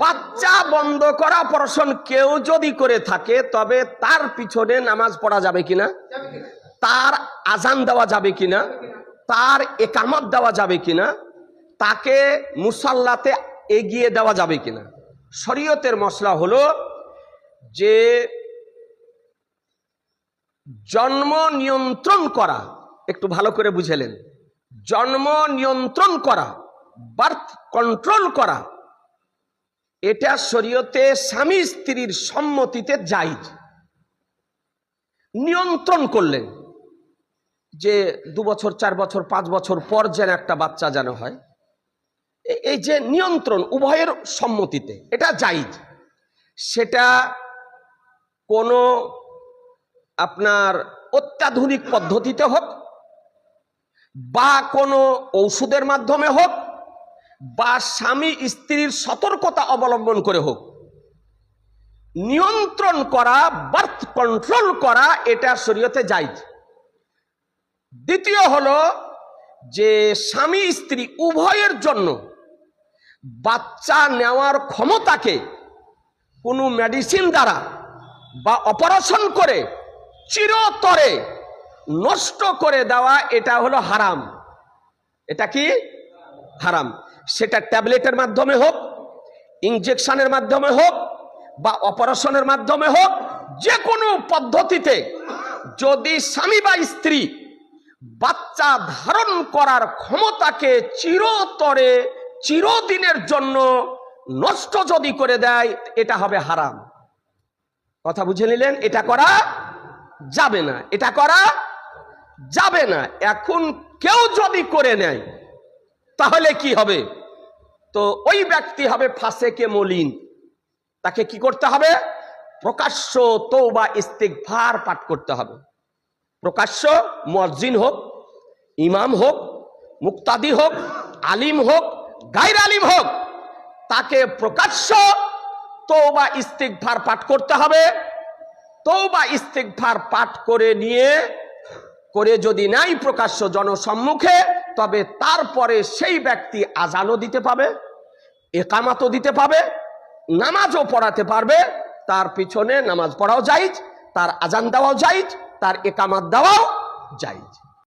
বাচ্চা বন্ধ করা অপারেশন কেউ যদি করে থাকে, তবে তার পিছনে নামাজ পড়া যাবে কিনা? তার আজান দেওয়া যাবে কিনা? তার একামত দেওয়া যাবে কিনা? তাকে মুসাল্লাতে এগিয়ে দেওয়া যাবে কিনা? শরীয়তের মশলা হলো যে জন্ম নিয়ন্ত্রণ করা, একটু ভালো করে বুঝেলেন জন্ম নিয়ন্ত্রণ করা বার্থ কন্ট্রোল করা এটা শরীয়তে স্বামী স্ত্রীর সম্মতিতে জায়জ। নিয়ন্ত্রণ করলেন যে দু বছর, চার বছর, পাঁচ বছর পর যেন একটা বাচ্চা যেন হয়। এই যে নিয়ন্ত্রণ উভয়ের সম্মতিতে, এটা জায়জ। সেটা কোনো আপনার অত্যাধুনিক পদ্ধতিতে হোক বা কোনো ঔষধের মাধ্যমে হোক বা স্বামী স্ত্রীর সতর্কতা অবলম্বন করে হোক। নিয়ন্ত্রণ করা বার্থ কন্ট্রোল করা, এটা শরীয়তে যাইজ দ্বিতীয় হলো যে স্বামী স্ত্রী উভয়ের জন্য বাচ্চা নেওয়ার ক্ষমতাকে কোনো মেডিসিন দ্বারা বা অপারেশন করে চিরতরে নষ্ট করে দেওয়া, এটা হলো হারাম। এটা কি? হারাম। সেটা ট্যাবলেটের মাধ্যমে হোক, ইনজেকশনের মাধ্যমে হোক বা অপারেশনের মাধ্যমে হোক যে কোনো পদ্ধতিতে যদি স্বামী বা স্ত্রী বাচ্চা ধারণ করার ক্ষমতাকে চিরতরে, চিরদিনের জন্য নষ্ট যদি করে দেয়, এটা হবে হারাম। কথা বুঝে নিলেন? এটা করা যাবে না। এটা করা যাবে না। এখন কেউ যদি করে নেয় তাহলে কি হবে? তো ওই ব্যক্তি হবে ফাসেকে মলিন। তাকে কি করতে হবে? প্রকাশ্য তৌবা ইস্তিগফার পাঠ করতে হবে। প্রকাশ্য মসজিদ হোক, ইমাম হোক, মুক্তাদি হোক, আলিম হোক গাইর আলিম হোক, তাকে প্রকাশ্য তৌবা ইস্তিগফার পাঠ করতে হবে। তৌবা ইস্তিগফার পাঠ করে নিয়ে, করে যদি নাই প্রকাশ্য জনসম্মুখে তবে তারপরে সেই ব্যক্তি আজানও দিতে পাবে, একামাতও দিতে পাবে, নামাজও পড়াতে পারবে, তার পিছনে নামাজ পড়াও যাইজ তার আজান দেওয়াও যাইজ তার একামাত দেওয়াও যাইজ